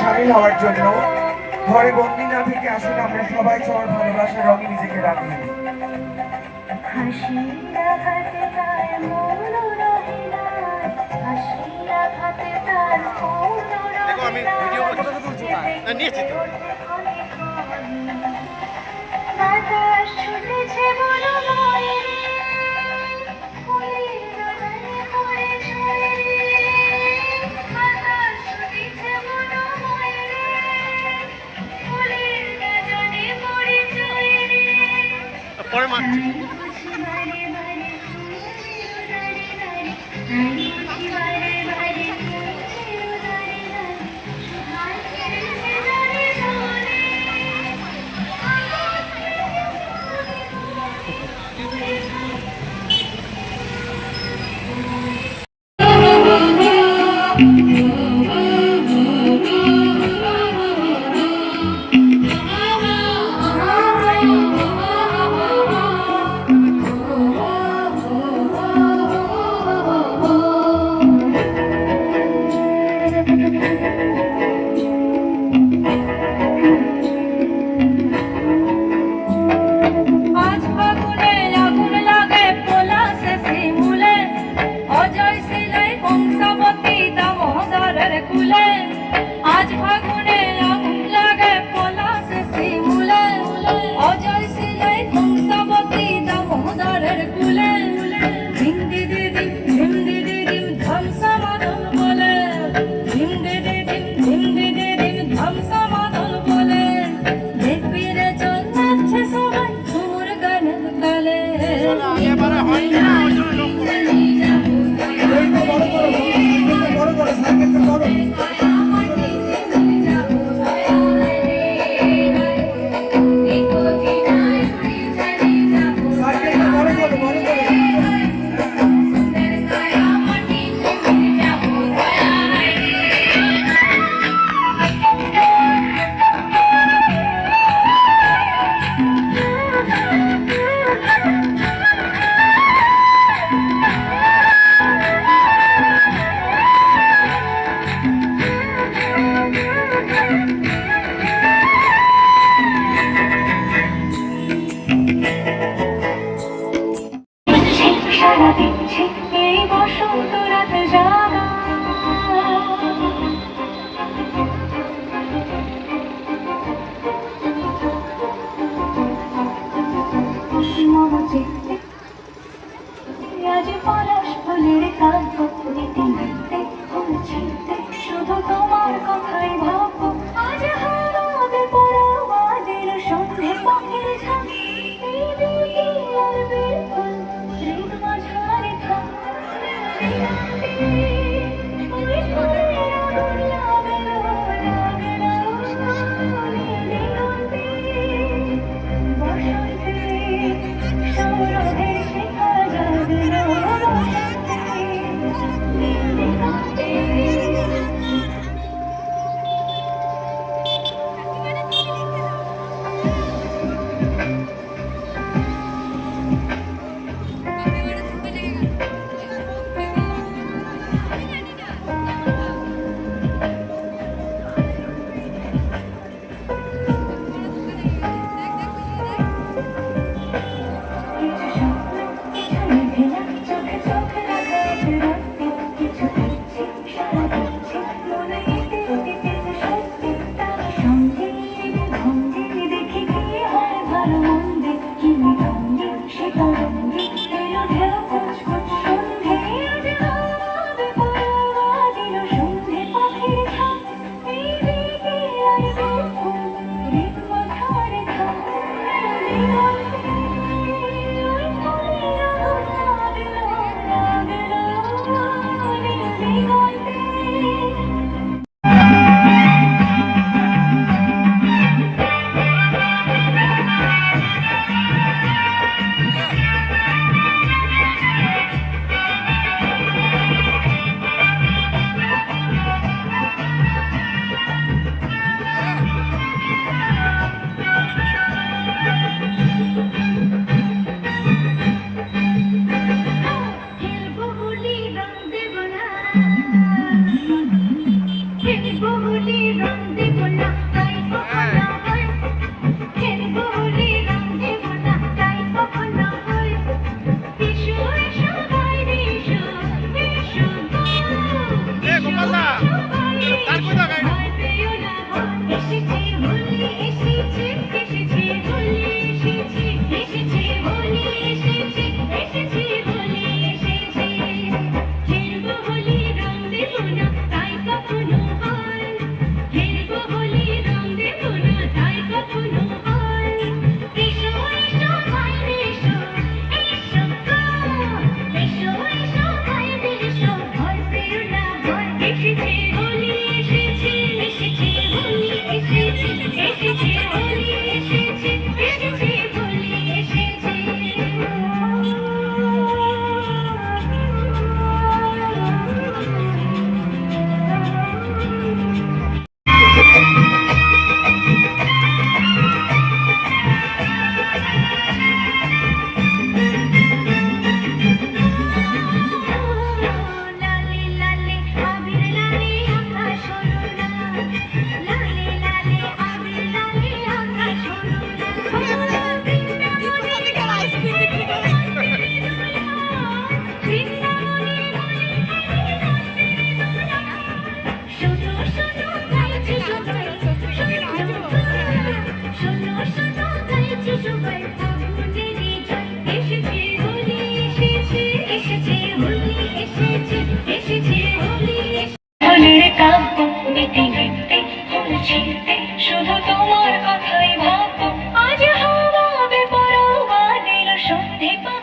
সামিল হওয়ার জন্য ঘরে বন্দি না থেকে আসুন আমরা সবাই সবার ভালোবাসার রঙে নিজেকে রাখিয়ে আমি ভিডিও নিয়েছি তো। খেলবো হোলি Show the people.